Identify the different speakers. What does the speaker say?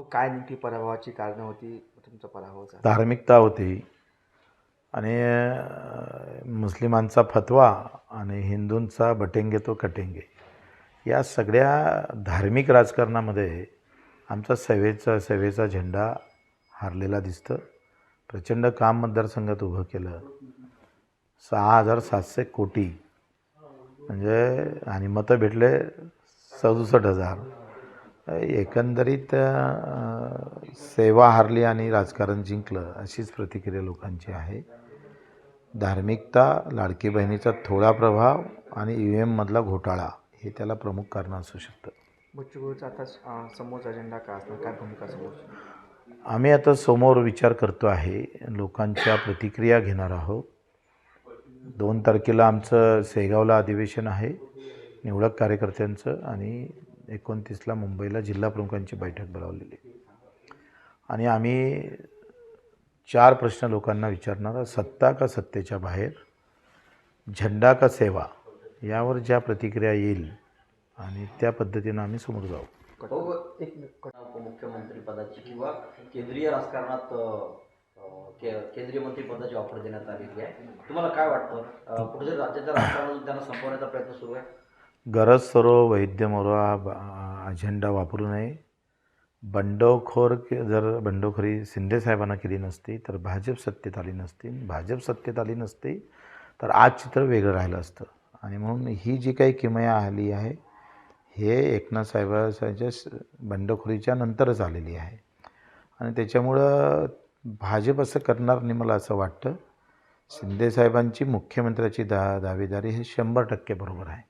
Speaker 1: हो काय नेमकी पराभवाची कारणं होती? तुमचा पराभव झाला.
Speaker 2: धार्मिकता होती. आणि अ, मुस्लिमांचा फतवा आणि हिंदूंचा बटेंगे तो कटेंगे. या सगळ्या धार्मिक राजकारणामध्ये आमचा सेवेचा सेवेचा झेंडा हारलेला दिसतं. प्रचंड काम मतदारसंघात उभं केलं. सहा हजार सातशे कोटी. म्हणजे आणि मतं भेटले सदुसष्ट हजार. एकंदरीत सेवा हारली आणि राजकारण जिंकलं अशीच प्रतिक्रिया लोकांची आहे. धार्मिकता लाडकी बहिणीचा थोडा प्रभाव आणि ई व्ही एममधला घोटाळा हे त्याला प्रमुख कारण असू शकतं.
Speaker 1: बच्चूभाऊचा आता समोरचा अजेंडा काय असणार? काय भूमिका समोर?
Speaker 2: आम्ही आता समोर विचार करतो आहे लोकांच्या प्रतिक्रिया घेणार आहोत. दोन तारखेला आमचं शेगावला अधिवेशन आहे निवडक कार्यकर्त्यांचं आणि एकोणतीसला मुंबईला जिल्हा प्रमुखांची बैठक बोलावलेली. आणि आम्ही चार प्रश्न लोकांना विचारणार सत्ता का सत्तेच्या बाहेर? झेंडा का सेवा? यावर ज्या प्रतिक्रिया येईल आणि त्या पद्धतीनं आम्ही समोर जाऊ.
Speaker 3: हो, हो एक उपमुख्यमंत्री पदाची किंवा केंद्रीय राजकारणात केंद्रीय मंत्री पदाची ऑफर देण्यात आलेली आहे. तुम्हाला काय वाटतं? अ, कुठेतरी राज्याच्या राजकारणातून त्यांना संपवण्याचा प्रयत्न सुरू आहे?
Speaker 2: गरज सरो वैद्यमोरा अजेंडा वापरू नये. बंडखोर जर बंडखोरी शिंदे साहेबांना केली नसती तर भाजप सत्तेत आली नसती. भाजप सत्तेत आली नसती तर आज चित्र वेगळं राहिलं असतं. आणि म्हणून ही जी काही किमया आली आहे हे एकनाथ साहेबांच्या बंडखोरीच्या नंतरच आलेली आहे. आणि त्याच्यामुळं भाजप असं करणार नाही मला असं वाटतं शिंदेसाहेबांची मुख्यमंत्र्याची दा दावेदारी हे शंभर टक्के बरोबर आहे.